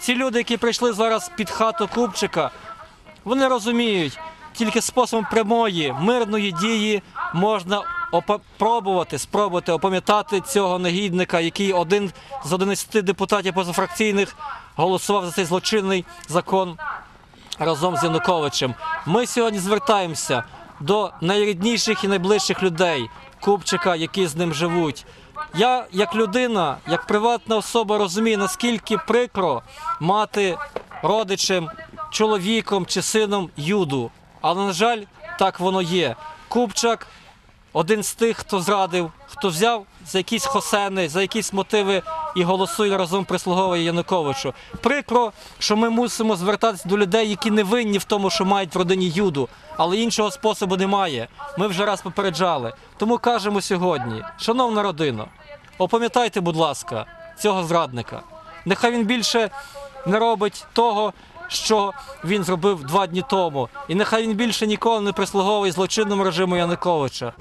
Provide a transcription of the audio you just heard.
ці люди, які прийшли зараз під хату Купчика, вони розуміють, тільки способом прямої мирної дії можна пробувати, спробувати опам'ятати цього негідника, який один з 11 депутатів позафракційних голосував за цей злочинний закон разом з Януковичем. Ми сьогодні звертаємося до найрідніших і найближчих людей Купчика, які з ним живуть. Я, як людина, як приватна особа, розумію, наскільки прикро мати родичем, чоловіком чи сином Юду. Але, на жаль, так воно є. Купчак один з тих, хто зрадив, хто взяв за якісь хосени, за якісь мотиви і голосує разом прислуговує Януковичу. Прикро, що ми мусимо звертатися до людей, які не винні в тому, що мають в родині юду, але іншого способу немає. Ми вже раз попереджали. Тому кажемо сьогодні, шановна родина, опам'ятайте, будь ласка, цього зрадника. Нехай він більше не робить того, що він зробив два дні тому. І нехай він більше ніколи не прислуговує злочинному режиму Януковича.